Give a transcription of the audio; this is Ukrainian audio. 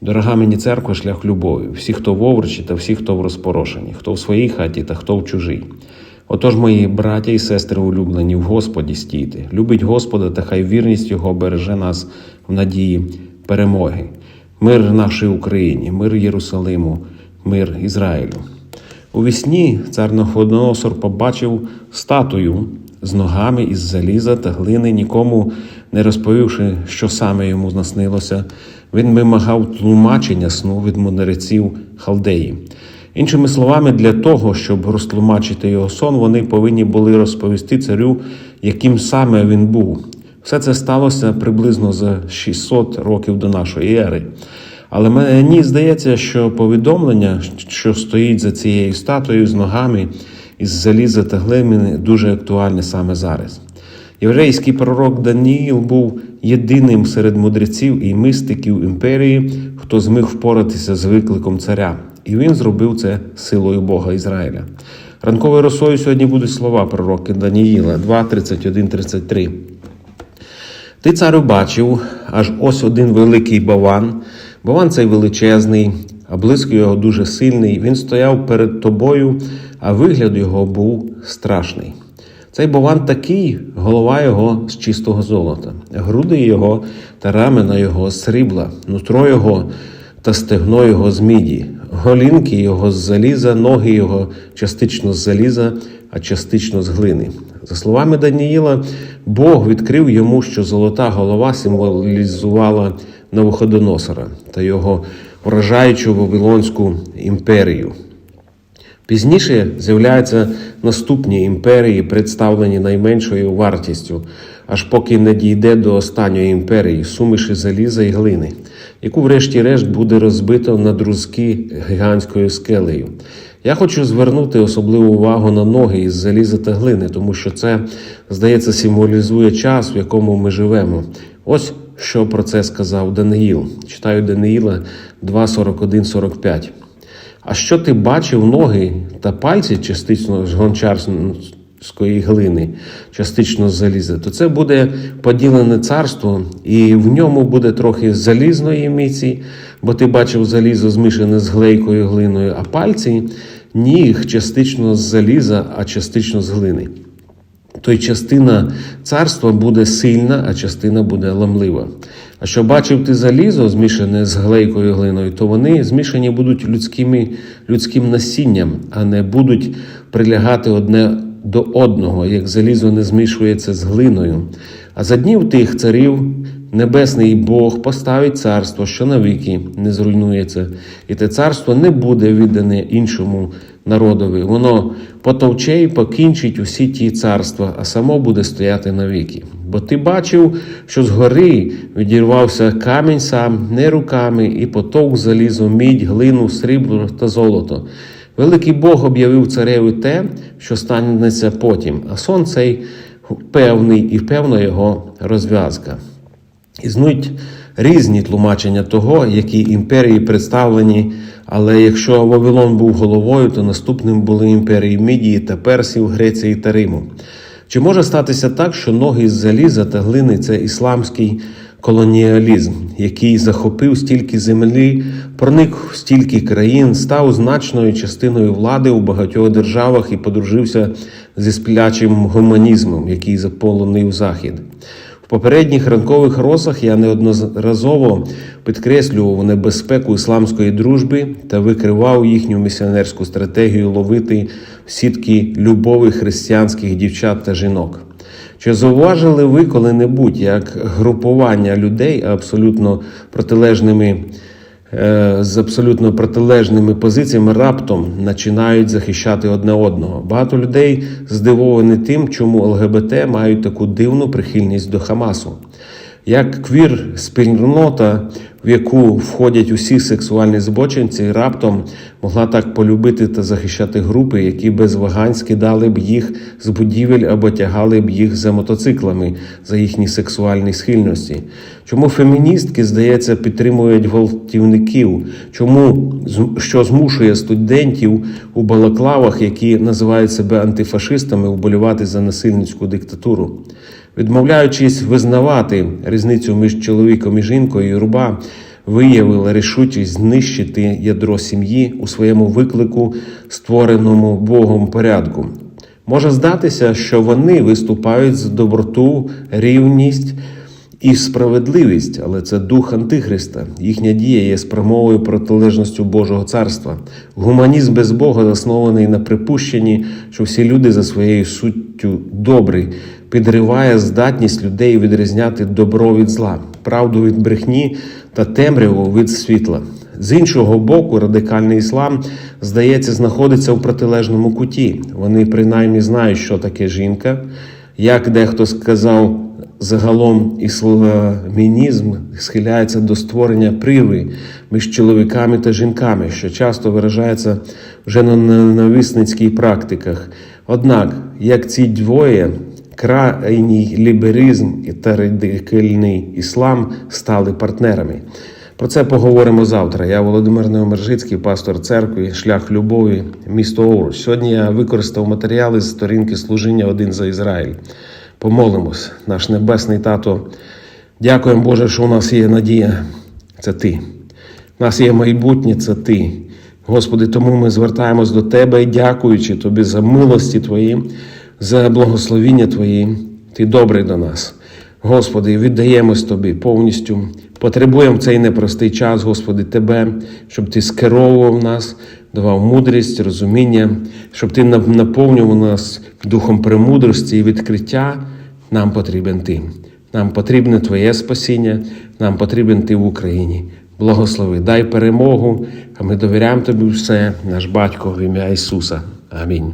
Дорога мені церква, шлях любові, всі, хто в овручі та всі, хто в розпорошенні, хто в своїй хаті та хто в чужій. Отож, мої браття і сестри улюблені, в Господі стійте, любить Господа, та хай вірність Його береже нас в надії перемоги. Мир нашій Україні, мир Єрусалиму, мир Ізраїлю. У вісні цар Находоносор побачив статую з ногами із заліза та глини, нікому не розповівши, що саме йому наснилося. Він вимагав тлумачення сну від мудреців халдеї. Іншими словами, для того, щоб розтлумачити його сон, вони повинні були розповісти царю, яким саме він був. Все це сталося приблизно за 600 років до нашої ери. Але мені здається, що повідомлення, що стоїть за цією статуєю з ногами із заліза та глини, дуже актуальне саме зараз. Єврейський пророк Даніїл був єдиним серед мудреців і мистиків імперії, хто зміг впоратися з викликом царя, і він зробив це силою Бога Ізраїля. Ранковою росою сьогодні будуть слова пророки Даніїла 2, 31, 33. Ти, царю, бачив, аж ось один великий баван. Баван цей величезний, а блиск його дуже сильний. Він стояв перед тобою, а вигляд його був страшний. Цей бован такий, голова його з чистого золота, груди його та рамена його з срібла, нутро його та стегно його з міді, голінки його з заліза, ноги його частично з заліза, а частично з глини. За словами Даніїла, Бог відкрив йому, що золота голова символізувала Навуходоносора та його вражаючу Вавилонську імперію. Пізніше з'являються наступні імперії, представлені найменшою вартістю, аж поки не дійде до останньої імперії суміші заліза і глини, яку, врешті-решт, буде розбито на друзки гігантською скелею. Я хочу звернути особливу увагу на ноги із заліза та глини, тому що це, здається, символізує час, в якому ми живемо. Ось що про це сказав Даниїл. Читаю Даниїла 2, 41, 45. А що ти бачив ноги та пальці частично з гончарської глини, частично з заліза, то це буде поділене царство, і в ньому буде трохи залізної міці, бо ти бачив залізо змішане з глейкою глиною, а пальці ніг частично з заліза, а частично з глини. То й частина царства буде сильна, а частина буде ламлива. А що бачив ти залізо, змішане з глейкою глиною, то вони змішані будуть людськими, людським насінням, а не будуть прилягати одне до одного, як залізо не змішується з глиною. А за днів тих царів небесний Бог поставить царство, що навіки не зруйнується, і те царство не буде віддане іншому народові. Воно потовче і покінчить усі ті царства, а само буде стояти навіки. Бо ти бачив, що згори відірвався камінь сам не руками, і потовк залізо, мідь, глину, срібло та золото. Великий Бог об'явив цареві те, що станеться потім, а сон цей певний і певна його розв'язка. Існують різні тлумачення того, які імперії представлені, але якщо Вавилон був головою, то наступним були імперії Мідії та Персів, Греції та Риму. Чи може статися так, що ноги з заліза та глини це ісламський колоніалізм, який захопив стільки землі, проник в стільки країн, став значною частиною влади у багатьох державах і подружився зі сплячим гуманізмом, який заполонив Захід? Попередніх ранкових росах я неодноразово підкреслював небезпеку ісламської дружби та викривав їхню місіонерську стратегію ловити в сітки любові християнських дівчат та жінок. Чи зауважили ви коли-небудь, як групування людей абсолютно протилежними з абсолютно протилежними позиціями раптом починають захищати одне одного? Багато людей здивовані тим, чому ЛГБТ мають таку дивну прихильність до Хамасу. Як квір спільнота, в яку входять усі сексуальні збочинці, раптом могла так полюбити та захищати групи, які без вагань скидали б їх з будівель або тягали б їх за мотоциклами за їхні сексуальні схильності. Чому феміністки, здається, підтримують гвалтівників? Чому що змушує студентів у балаклавах, які називають себе антифашистами, вболівати за насильницьку диктатуру? Відмовляючись визнавати різницю між чоловіком і жінкою, юрба виявили рішучість знищити ядро сім'ї у своєму виклику, створеному Богом порядку. Може здатися, що вони виступають за доброту, рівність і справедливість, але це дух Антихриста. Їхня дія є спрямовою протилежністю Божого царства. Гуманізм без Бога заснований на припущенні, що всі люди за своєю суттю добрі, підриває здатність людей відрізняти добро від зла, правду від брехні та темряву від світла. З іншого боку, радикальний іслам, здається, знаходиться у протилежному куті. Вони принаймні знають, що таке жінка. Як дехто сказав, загалом ісламінізм схиляється до створення прири між чоловіками та жінками, що часто виражається вже на ненависницьких практиках. Однак, як ці двоє, крайній ліберизм та радикальний іслам стали партнерами. Про це поговоримо завтра. Я Володимир Неомержицький, пастор церкви, шлях любові, місто Овруч. Сьогодні я використав матеріали з сторінки служіння один за Ізраїль. Помолимось, наш небесний тато. Дякуємо, Боже, що у нас є надія. Це ти. У нас є майбутнє, це ти. Господи, тому ми звертаємось до Тебе дякуючи Тобі за милості Твої, за благословіння Твої. Ти добрий до нас. Господи, віддаємось Тобі повністю. Потребуємо в цей непростий час, Господи, Тебе, щоб Ти скеровував нас, давав мудрість, розуміння, щоб Ти наповнював нас духом премудрості і відкриття. Нам потрібен Ти. Нам потрібне Твоє спасіння, нам потрібен Ти в Україні. Благослови, дай перемогу, а ми довіряємо Тобі все, наш батько в ім'я Ісуса. Амінь.